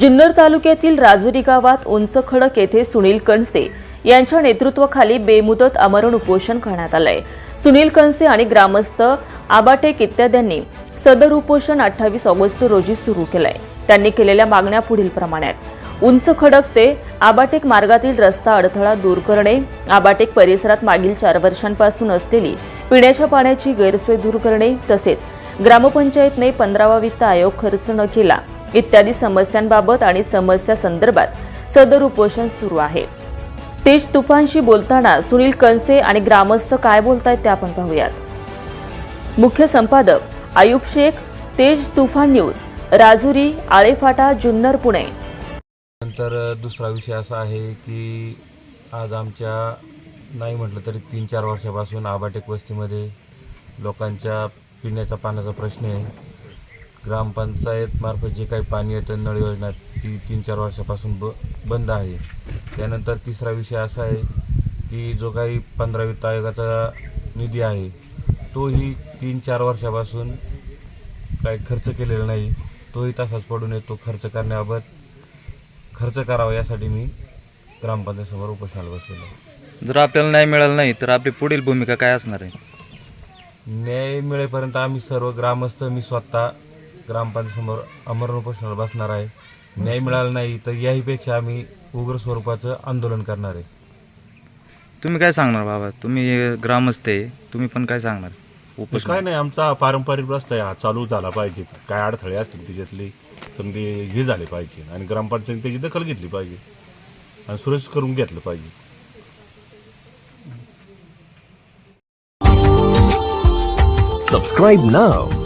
जुन्नर तालुक्यातील राजुरी गावात उंच खडक येथे सुनील कणसे यांच्या नेतृत्वाखाली बेमुदत आमरण उपोषण करण्यात आलंय. सुनील कणसे आणि ग्रामस्थ आबाटेक इत्याद्यांनी सदर उपोषण अठ्ठावीस ऑगस्ट रोजी सुरू केलंय. त्यांनी केलेल्या मागण्या पुढील प्रमाणे आहेत उंच खडक ते आबाटेक मार्गातील रस्ता अडथळा दूर करणे आबाटेक परिसरात मागील चार वर्षांपासून असलेली पिण्याच्या पाण्याची गैरसोय दूर करणे तसेच ग्रामपंचायतने पंधरावा वित्त आयोग खर्च न केला इत्यादी समस्यांबाबत आणि समस्या संदर्भात सदर उपोषण सुरू आहे. तेज तुफानशी बोलताना सुनील कनसे आणि ग्रामस्थ काय बोलतायत ते आपण पाहूयात. मुख्य संपादक आयुब शेख तेज तुफान न्यूज राजुरी आळेफाटा जुन्नर पुणे. नंतर दुसरा विषय असा आहे की आज आमच्या नाही म्हटलं तरी तीन चार वर्षापासून आबाटेक वस्तीमध्ये लोकांच्या पिण्याच्या पाण्याचा प्रश्न आहे. ग्रामपंचायतमार्फत जे काही पाणी येतं नळ योजना ती तीन चार वर्षापासून ब बंद आहे. त्यानंतर तिसरा विषय असा आहे की जो काही पंधरा वित्त आयोगाचा निधी आहे तोही तीन चार वर्षापासून काही खर्च केलेला नाही. तोही तसाच पडून येतो खर्च करण्याबाबत खर्च करावा यासाठी मी ग्रामपंचायतसमोर उपोषणाला बसलेलो. जर आपल्याला न्याय मिळाला नाही तर आपली पुढील भूमिका काय असणार आहे? न्याय मिळेपर्यंत आम्ही सर्व ग्रामस्थ मी स्वतः ग्रामपंचायतसमोर अमरण उपोषणाला बसणार आहे. न्याय मिळाला नाही तर याहीपेक्षा आम्ही उग्र स्वरूपाचं आंदोलन करणार आहे. तुम्ही काय सांगणार बाबा? तुम्ही ग्रामस्थ आहे तुम्ही पण काय सांगणार? काय उपोषण. नाही आमचा पारंपरिक रस्ता आहे हा चालू झाला पाहिजे. काय अडथळे असतील त्याच्यातले समजे हे झाले पाहिजे. आणि ग्रामपंचायत त्याची दखल घेतली पाहिजे. आणि सुरक्षित करून घेतलं पाहिजे. Subscribe now.